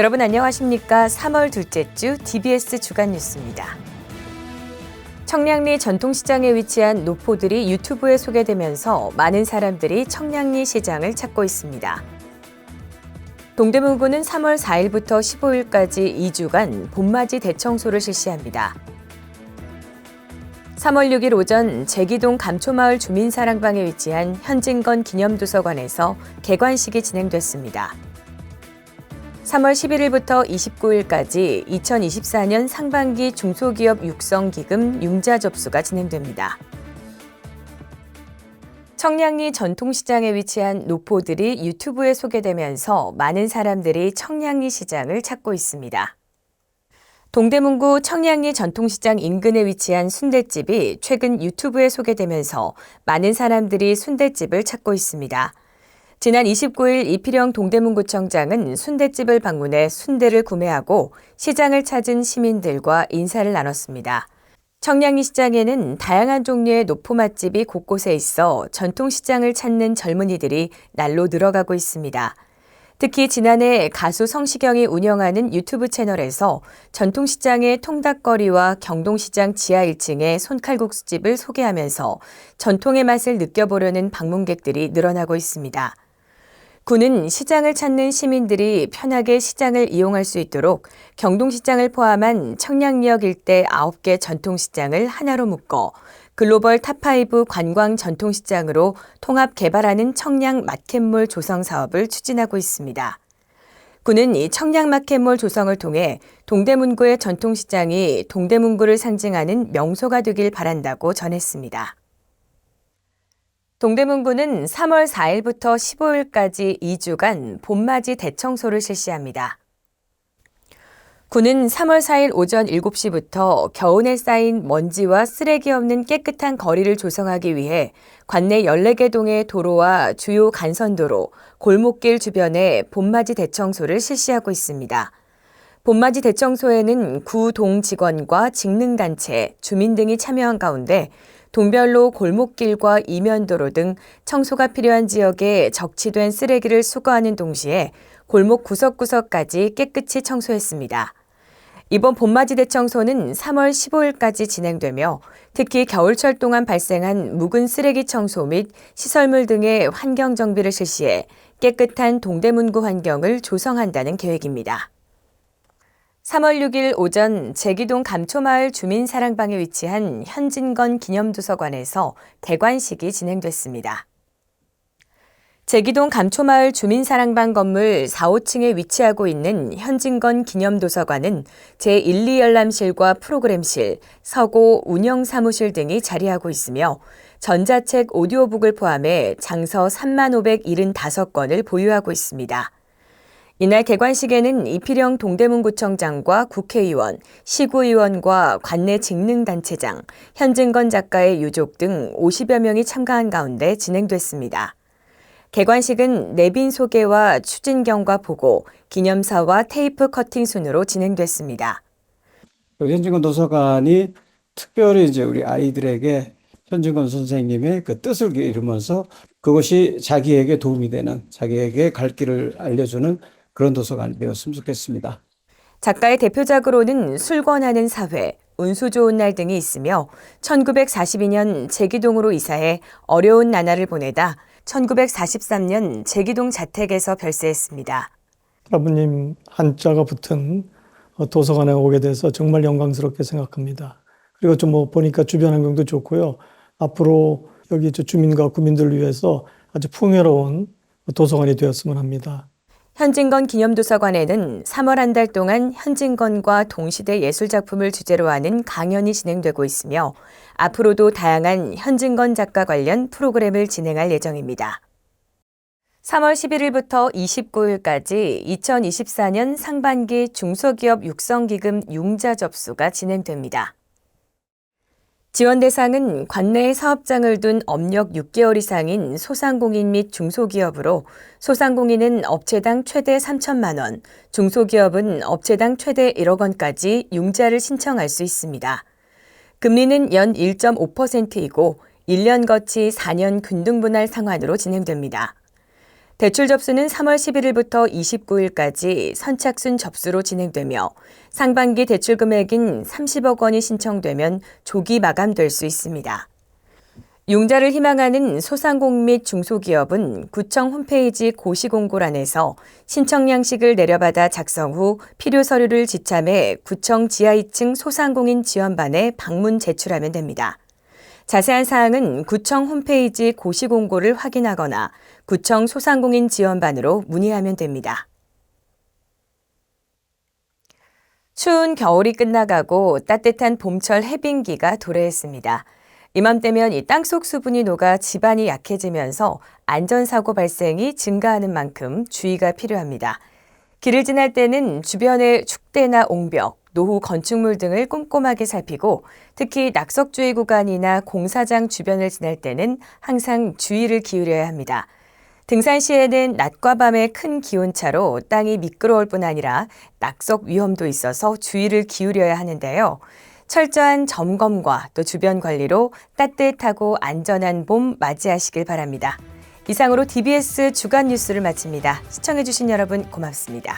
여러분 안녕하십니까? 3월 둘째 주 DBS 주간 뉴스입니다. 청량리 전통시장에 위치한 노포들이 유튜브에 소개되면서 많은 사람들이 청량리 시장을 찾고 있습니다. 동대문구는 3월 4일부터 15일까지 2주간 봄맞이 대청소를 실시합니다. 3월 6일 오전 제기동 감초마을 주민사랑방에 위치한 현진건 기념도서관에서 개관식이 진행됐습니다. 3월 11일부터 29일까지 2024년 상반기 중소기업 육성기금 융자 접수가 진행됩니다. 청량리 전통시장에 위치한 노포들이 유튜브에 소개되면서 많은 사람들이 청량리 시장을 찾고 있습니다. 동대문구 청량리 전통시장 인근에 위치한 순대집이 최근 유튜브에 소개되면서 많은 사람들이 순대집을 찾고 있습니다. 지난 29일 이필영 동대문구청장은 순대집을 방문해 순대를 구매하고 시장을 찾은 시민들과 인사를 나눴습니다. 청량리 시장에는 다양한 종류의 노포 맛집이 곳곳에 있어 전통시장을 찾는 젊은이들이 날로 늘어가고 있습니다. 특히 지난해 가수 성시경이 운영하는 유튜브 채널에서 전통시장의 통닭거리와 경동시장 지하 1층의 손칼국수집을 소개하면서 전통의 맛을 느껴보려는 방문객들이 늘어나고 있습니다. 군은 시장을 찾는 시민들이 편하게 시장을 이용할 수 있도록 경동시장을 포함한 청량리역 일대 9개 전통시장을 하나로 묶어 글로벌 탑5 관광 전통시장으로 통합 개발하는 청량 마켓몰 조성 사업을 추진하고 있습니다. 군은 이 청량 마켓몰 조성을 통해 동대문구의 전통시장이 동대문구를 상징하는 명소가 되길 바란다고 전했습니다. 동대문구는 3월 4일부터 15일까지 2주간 봄맞이 대청소를 실시합니다. 군은 3월 4일 오전 7시부터 겨운에 쌓인 먼지와 쓰레기 없는 깨끗한 거리를 조성하기 위해 관내 14개 동의 도로와 주요 간선도로, 골목길 주변에 봄맞이 대청소를 실시하고 있습니다. 봄맞이 대청소에는 구동 직원과 직능단체, 주민 등이 참여한 가운데 동별로 골목길과 이면도로 등 청소가 필요한 지역에 적치된 쓰레기를 수거하는 동시에 골목 구석구석까지 깨끗이 청소했습니다. 이번 봄맞이 대청소는 3월 15일까지 진행되며 특히 겨울철 동안 발생한 묵은 쓰레기 청소 및 시설물 등의 환경 정비를 실시해 깨끗한 동대문구 환경을 조성한다는 계획입니다. 3월 6일 오전 제기동 감초마을 주민사랑방에 위치한 현진건 기념도서관에서 대관식이 진행됐습니다. 제기동 감초마을 주민사랑방 건물 4, 5층에 위치하고 있는 현진건 기념도서관은 제1, 2열람실과 프로그램실, 서고, 운영사무실 등이 자리하고 있으며 전자책 오디오북을 포함해 장서 3만 575건을 보유하고 있습니다. 이날 개관식에는 이필영 동대문구청장과 국회의원, 시구의원과 관내 직능단체장, 현진건 작가의 유족 등 50여 명이 참가한 가운데 진행됐습니다. 개관식은 내빈 소개와 추진경과 보고, 기념사와 테이프 커팅 순으로 진행됐습니다. 현진건 도서관이 특별히 이제 우리 아이들에게 현진건 선생님의 그 뜻을 이루면서 그것이 자기에게 도움이 되는, 자기에게 갈 길을 알려주는 그런 도서관이 되었으면 좋겠습니다. 작가의 대표작으로는 술권하는 사회, 운수 좋은 날 등이 있으며 1942년 제기동으로 이사해 어려운 나날을 보내다 1943년 제기동 자택에서 별세했습니다. 아버님 한자가 붙은 도서관에 오게 돼서 정말 영광스럽게 생각합니다. 그리고 좀 뭐 보니까 주변 환경도 좋고요. 앞으로 여기 주민과 구민들을 위해서 아주 풍요로운 도서관이 되었으면 합니다. 현진건 기념도서관에는 3월 한 달 동안 현진건과 동시대 예술작품을 주제로 하는 강연이 진행되고 있으며 앞으로도 다양한 현진건 작가 관련 프로그램을 진행할 예정입니다. 3월 11일부터 29일까지 2024년 상반기 중소기업 육성기금 융자 접수가 진행됩니다. 지원 대상은 관내에 사업장을 둔 업력 6개월 이상인 소상공인 및 중소기업으로 소상공인은 업체당 최대 3천만 원, 중소기업은 업체당 최대 1억 원까지 융자를 신청할 수 있습니다. 금리는 연 1.5%이고 1년 거치 4년 균등분할 상환으로 진행됩니다. 대출 접수는 3월 11일부터 29일까지 선착순 접수로 진행되며 상반기 대출 금액인 30억 원이 신청되면 조기 마감될 수 있습니다. 융자를 희망하는 소상공 및 중소기업은 구청 홈페이지 고시공고란에서 신청 양식을 내려받아 작성 후 필요 서류를 지참해 구청 지하 2층 소상공인 지원반에 방문 제출하면 됩니다. 자세한 사항은 구청 홈페이지 고시공고를 확인하거나 구청 소상공인 지원반으로 문의하면 됩니다. 추운 겨울이 끝나가고 따뜻한 봄철 해빙기가 도래했습니다. 이맘때면 이 땅속 수분이 녹아 집안이 약해지면서 안전사고 발생이 증가하는 만큼 주의가 필요합니다. 길을 지날 때는 주변의 축대나 옹벽, 노후 건축물 등을 꼼꼼하게 살피고 특히 낙석주의 구간이나 공사장 주변을 지날 때는 항상 주의를 기울여야 합니다. 등산 시에는 낮과 밤의 큰 기온차로 땅이 미끄러울 뿐 아니라 낙석 위험도 있어서 주의를 기울여야 하는데요. 철저한 점검과 또 주변 관리로 따뜻하고 안전한 봄 맞이하시길 바랍니다. 이상으로 DBS 주간 뉴스를 마칩니다. 시청해주신 여러분 고맙습니다.